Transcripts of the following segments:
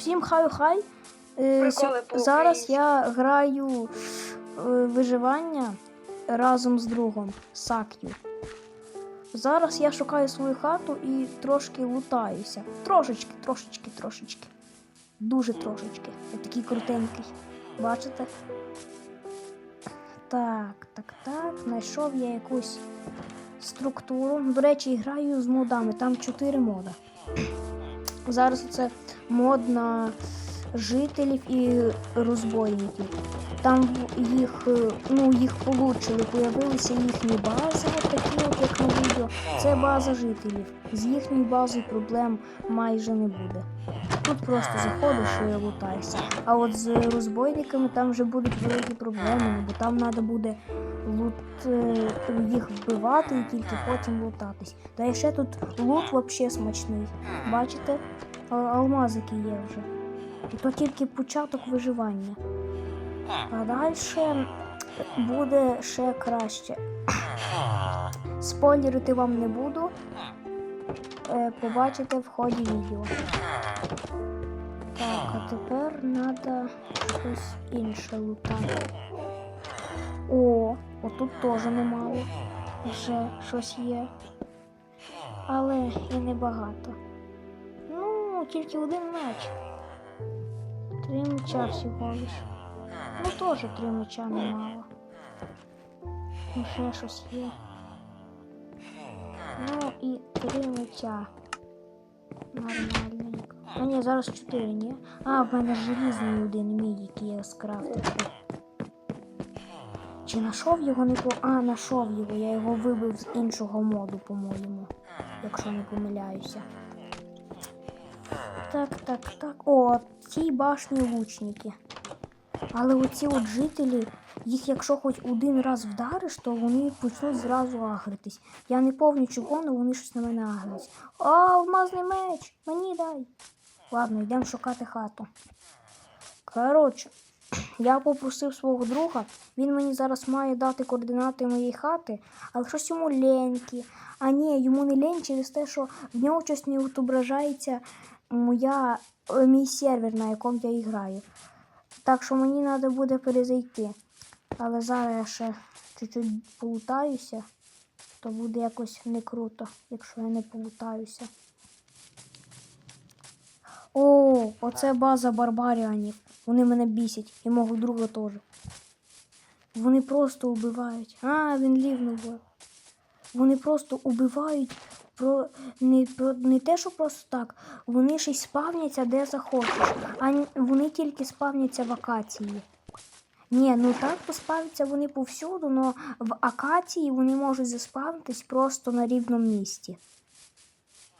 Всім хай-хай. Е, Зараз я граю е, виживання разом з другом Сак'ю. Зараз я шукаю свою хату і трошки лутаюся. Трошечки, трошечки, трошечки. Дуже трошечки. Я такий крутенький. Бачите? Так, так, так. Знайшов я якусь структуру. До речі, граю з модами. Там 4 мода. Зараз це мод на жителів і розбойників. Там їх, е, ну, їх получили, появилися їхні бази, такі, от як на відео. Це база жителів. З їхньою базою проблем майже не буде. Тут просто заходиш і лутаєшся. А от з розбойниками там вже будуть великі проблеми, бо там треба буде лут, е, їх вбивати і тільки потім лутатись. Та ще тут лут взагалі смачний. Бачите? Алмазики є вже. І то тільки початок виживання. А далі буде ще краще. Спойлерити вам не буду. Е, Побачите в ході відео. Так, а тепер треба щось інше лутати. О, отут теж немало. Вже щось є. Але і небагато. Ну, тільки один меч. Три меча всього лиш. Ну теж три меча немало. І ще щось є. Ну і три меча. Нормальненько. А ні, зараз чотири, ні? А, в мене желізний один мій, який я скрафтив. Чи знайшов його не по. А, знайшов його. Я його вибив з іншого моду, по-моєму. Якщо не помиляюся. Так, так, так. О, ці башні лучники. Але оці от жителі, їх якщо хоч один раз вдариш, то вони почнуть зразу агритись. Я не повню але вони щось на мене агрились. О, алмазний меч! Мені дай. Ладно, йдемо шукати хату. Коротше, я попросив свого друга, він мені зараз має дати координати моєї хати, але щось йому ленькі. А ні, йому не лень через те, що в нього щось не відображається моя, е, мій сервер, на якому я граю. Так що мені треба буде перезайти. Але зараз я ще чуть-чуть полутаюся, то буде якось не круто, якщо я не полутаюся. О, оце база барбаріанів. Вони мене бісять і мого друга теж. Вони просто убивають. А, він лівнув. Вони просто убивають про не, про не те, що просто так. Вони ще й спавняться де захочеш. А вони тільки спавняться в акації. Ні, ну так поспавняться вони повсюду, але в акації вони можуть заспавнитись просто на рівному місці.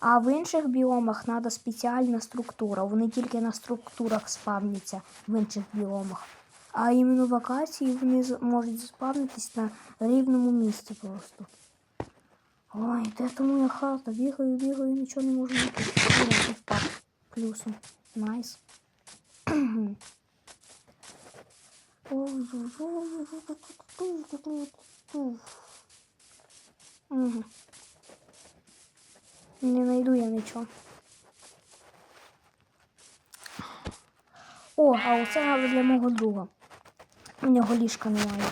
А в інших біомах треба спеціальна структура. Вони тільки на структурах спавняться в інших біомах. А іменно в акації вони можуть заспавнитись на рівному місці просто. Ой, де то моя хата? Бігаю, бігаю, нічого не можу знайти. Впав. Плюсом. Найс. Угу. Не найду я нічого. О, а оце для мого друга. У нього ліжка немає.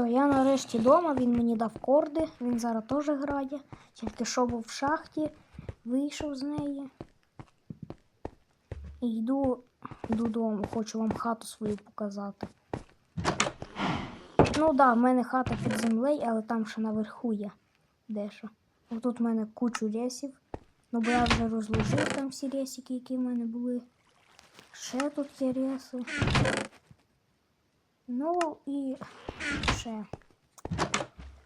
Все, я нарешті вдома, він мені дав корди, він зараз теж грає. Тільки що був в шахті, вийшов з неї. І йду додому, хочу вам хату свою показати. Ну так, да, в мене хата під землею, але там ще наверху є дещо. Тут в мене кучу ресів. Ну бо я вже розложив там всі ресики, які в мене були. Ще тут є реси. Ну і ще.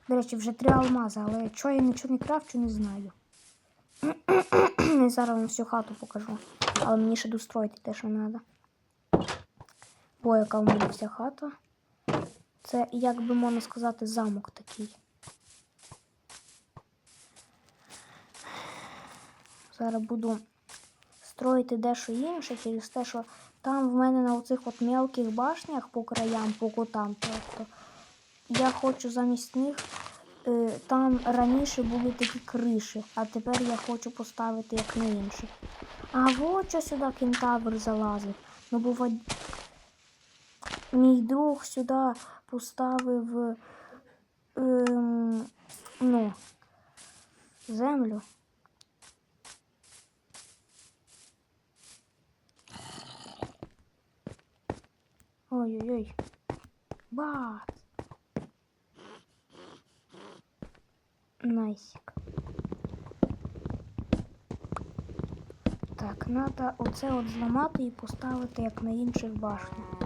До речі, вже три алмази, але чого я нічого не крафчу, не знаю. І зараз вам всю хату покажу. Але мені ще достроїти те, що треба. Бо яка в мене вся хата. Це, як би можна сказати, замок такий. Зараз буду строїти дещо інше через те, що там в мене на оцих от мелких башнях по краям, по кутам просто я хочу замість них. е, Там раніше були такі криші, а тепер я хочу поставити як на інших. А от що сюди кентавр залазив. Ну, бо мій друг сюди поставив ем, ну, землю. Ой-ой-ой. Бац. Найсик. Так, треба оце от зламати і поставити як на інших башнях.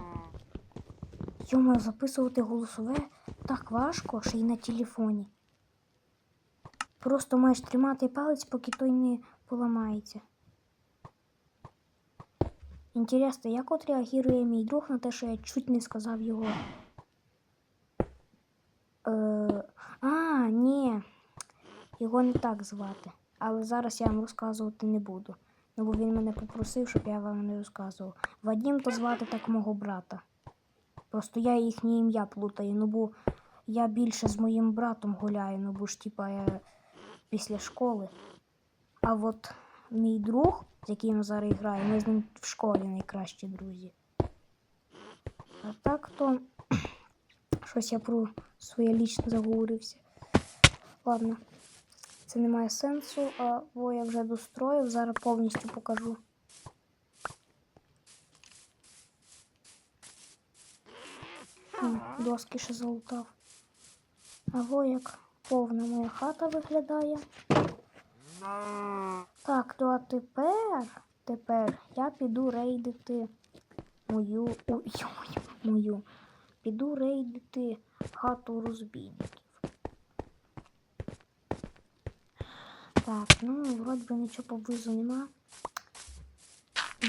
Йома, записувати голосове так важко, ще й на телефоні. Просто маєш тримати палець, поки той не поламається. Інтересно, як от реагує мій друг на те, що я чуть не сказав його. Е, а, ні. Його не так звати. Але зараз я вам розказувати не буду. Ну, бо він мене попросив, щоб я вам не розказував. Вадім то звати так мого брата. Просто я їхнє ім'я плутаю, ну бо я більше з моїм братом гуляю, ну бо ж типа я після школи. А от мій друг, з яким я зараз граю, ми з ним в школі найкращі друзі. А так то щось я про своє лічне заговорився. Ладно, це не має сенсу, а во я вже достроїв, зараз повністю покажу. Доски ще залутав. А во як повна моя хата виглядає. Так, ну а тепер, тепер я піду рейдити мою. Ой, мою, мою. Піду рейдити хату розбійників. Так, ну, вроді би нічого поблизу нема.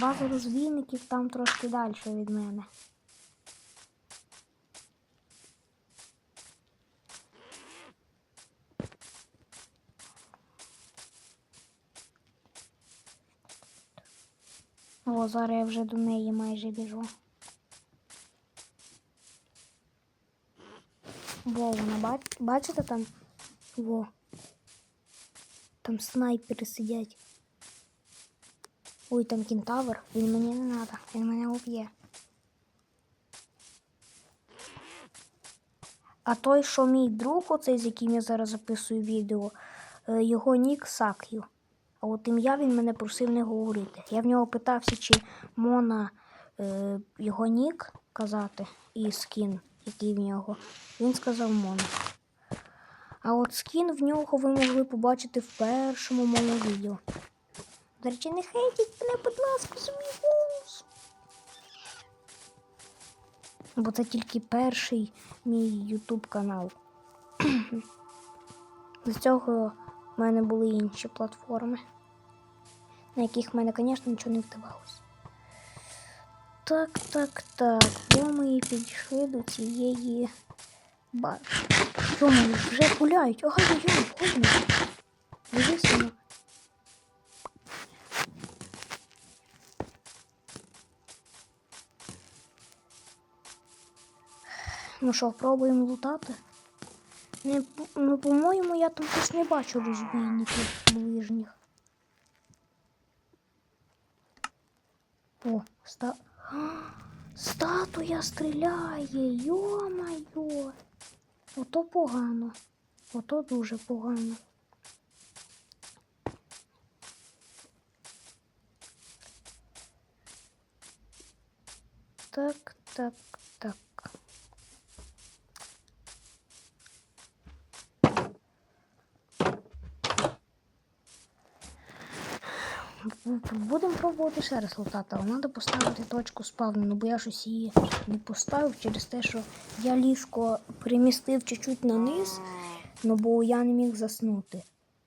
База розбійників там трошки далі від мене. О, зараз я вже до неї майже біжу. Во, вона бач... бачите там? Во. Там снайпери сидять. Ой, там кентавр. Він мені не треба. Він мене уб'є. А той, що мій друг, оцей, з яким я зараз записую відео, е, його нік Сак'ю. А от ім'я він мене просив не говорити. Я в нього питався, чи Мона е, його нік казати і скін, який в нього. Він сказав Мона. А от скін в нього ви могли побачити в першому моєму відео. До речі, не хейтіть мене, будь ласка, за мій голос. Бо це тільки перший мій ютуб канал. З цього в мене були інші платформи, на яких в мене, звісно, нічого не вдавалося. Так, так, так. Бо ми підійшли до цієї бази. Чому вже гуляють? Ага, я годно. Дивися. Ну що, пробуємо лутати? Не, ну, по-моєму, я там щось не бачу розбійників ближніх. О, ста... Статуя стріляє, йо-майо. Ото погано. Ото дуже погано. Так, так, так. Будемо пробувати ще раз лутати, але треба поставити точку спавну, ну бо я щось її не поставив через те, що я ліжко перемістив чуть-чуть на низ, ну бо я не міг заснути,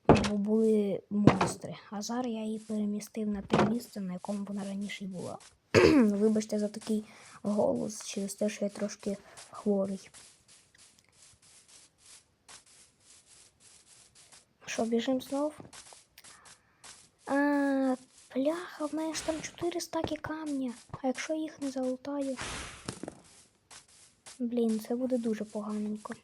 бо були монстри. А зараз я її перемістив на те місце, на якому вона раніше була. Вибачте за такий голос через те, що я трошки хворий. Що, біжимо знов? А, пляха, в мене ж там 4 стаки камня. А якщо їх не залутаю? Блін, це буде дуже поганенько.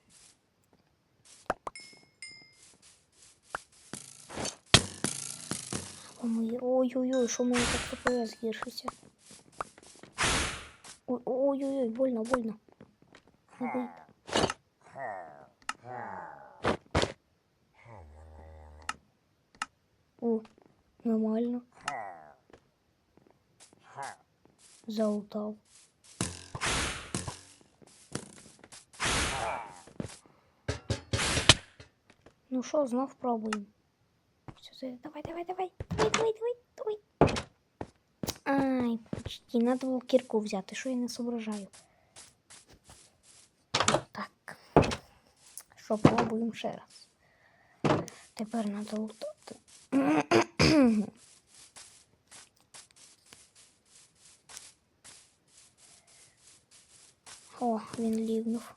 Ой-ой-ой, що в так ФПС гіршиться. Ой- Ой-ой-ой, больно, больно. О, нормально. Залутав. Ну що, знов пробуємо. Давай, давай, давай. Давай, давай, давай, давай. Ай, почти. Надо було кірку взяти, що я не соображаю. Так. Що, пробуємо ще раз. Тепер треба лутати. О, він лівнув.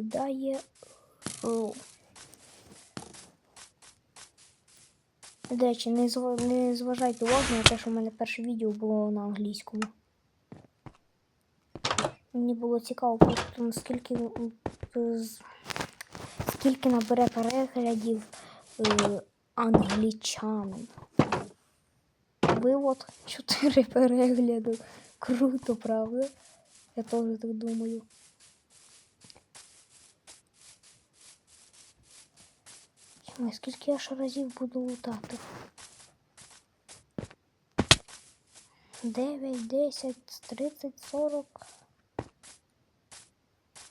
Покидає гру. До речі, не, зва- не зважайте увагу на те, що в мене перше відео було на англійському. Мені було цікаво просто наскільки скільки набере переглядів е, англічанин. Вивод 4 перегляди. Круто, правда? Я теж так думаю. Ой, скільки я ще разів буду лутати? 9, 10, 30, 40.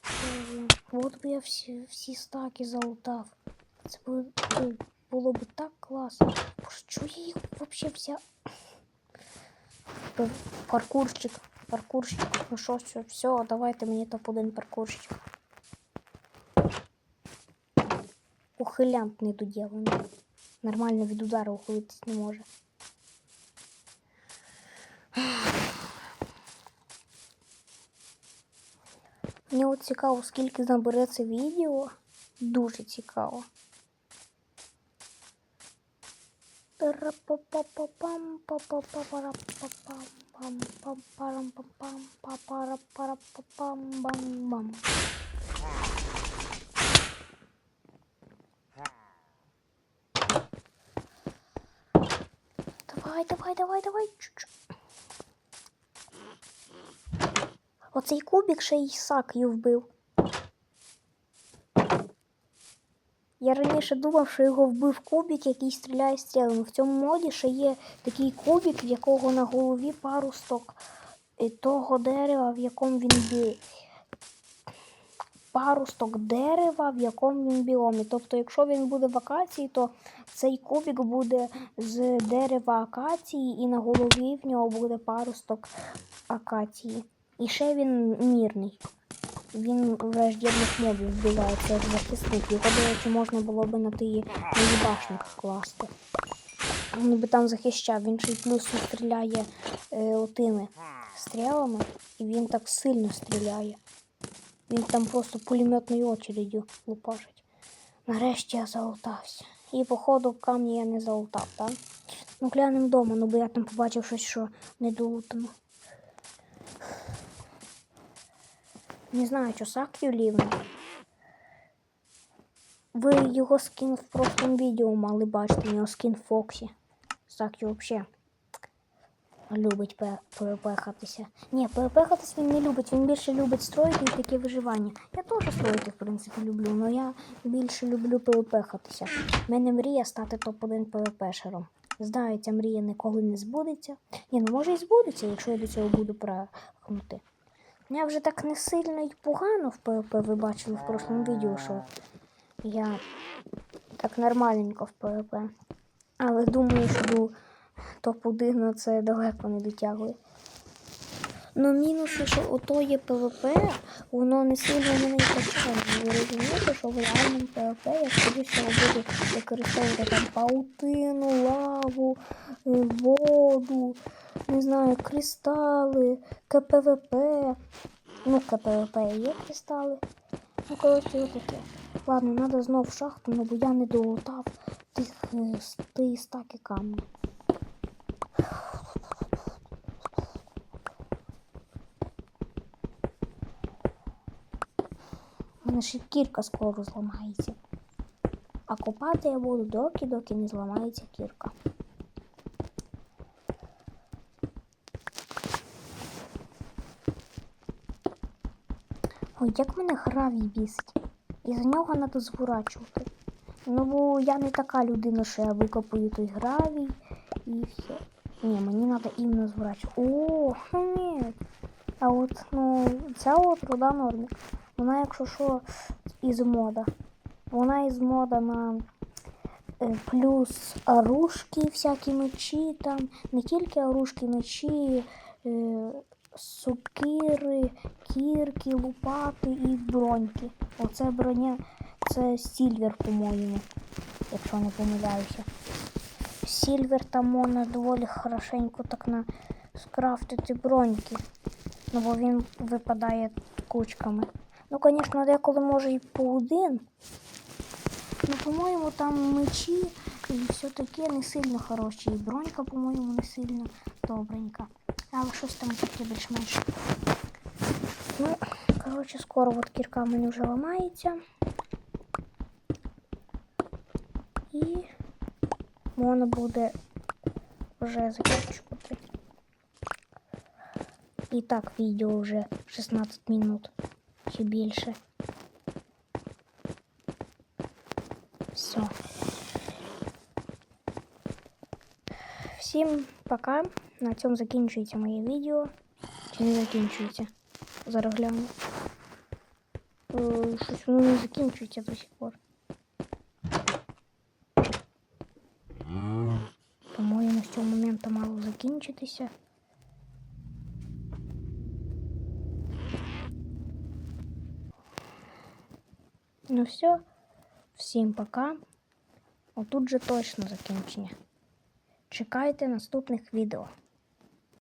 Боже, От би я всі, всі стаки залутав. Це було, це було б так класно. Чого я їх взагалі вся. Пар- Паркурщик, паркурщик. Ну що, все, все, давайте мені топ-1 паркурщик. Ухилянт недоділений. Нормально від удару ухилитись не може. Мені от цікаво, скільки набереться відео. Дуже цікаво. Тара-па-па-па-пам, Давай, давай, давай, давай. Оцей кубик ще й сак'ю вбив. Я раніше думав, що його вбив кубик, який стріляє стрілами. В цьому моді ще є такий кубик, в якого на голові парусток е, того дерева, в якому він бі... Парусток дерева, в якому він біомі. Тобто, якщо він буде в акації, то цей кубик буде з дерева акації, і на голові в нього буде парусток акації. І ще він мірний. Він враждебних мобів вбивається як захисник. Його, до речі, можна було би на тій башнях класти. Він би там захищав, він ще й плюс стріляє е, отими стрілами, і він так сильно стріляє. Він там просто пулеметною очередю лупашить. Нарешті я залутався. І, походу, камні я не залутав, так? Ну, глянемо вдома, ну бо я там побачив щось, що не долутано. Не знаю, що Сак'ю лівний. Ви його скін в прошлому відео мали бачити, у нього скін Фоксі. Сак'ю взагалі любить пе- перепехатися. Ні, перепехатись він не любить, він більше любить стройки і таке виживання. Я теж стройки, в принципі, люблю, але я більше люблю перепехатися. У мене мрія стати топ-1 ПВПшером. Ця мрія ніколи не збудеться. Ні, ну може і збудеться, якщо я до цього буду прагнути. Я вже так не сильно і погано в ПВП ви бачили в прошлому відео, що я так нормальненько в ПВП. Але думаю, що топ-1 на це далеко не дотягує. Ну, мінуси, що ото є ПВП, воно не сильно мене качає. Ви розумієте, що в реальному ПВП я скоріше буду використовувати там паутину, лаву, е, воду, не знаю, кристали, КПВП. Ну, КПВП є кристали. Ну, коротше, отаке. Ладно, треба знов в шахту, ну, бо я не долутав тих, е, с- стаки камня. У мене кірка скоро зламається. А копати я буду доки, доки не зламається кірка. Ой, як мене гравій бісить. І за нього треба зворачувати. Ну, бо я не така людина, що я викопаю той гравій і все. Ні, мені треба іменно зворачувати. О, ні. А от, ну, ця от руда нормік. Вона, якщо що, із мода. Вона із мода на е, плюс оружки, всякі мечі там. Не тільки оружки, мечі, е, сокири, кірки, лопати і броньки. Оце броня, це сільвер, по-моєму, якщо не помиляюся. Сільвер там можна доволі хорошенько так на скрафтити броньки. Ну, бо він випадає кучками. Ну, звісно, деколи може і по один. Ну, по-моєму, там мечі і все таке не сильно хороші. І бронька, по-моєму, не сильно добренька. Але щось там таке більш-менш. Ну, коротше, скоро от кірка в мене вже ламається. І можна буде вже закінчувати. І так, відео вже 16 минут чи більше. Все. Всім пока. На цьому закінчується моє відео. Чи не закінчується? Зараз гляну. Е, Щось воно не закінчується до сих пор. Закінчитися. Ну все, всім пока. Отут же точно закінчення. Чекайте наступних відео.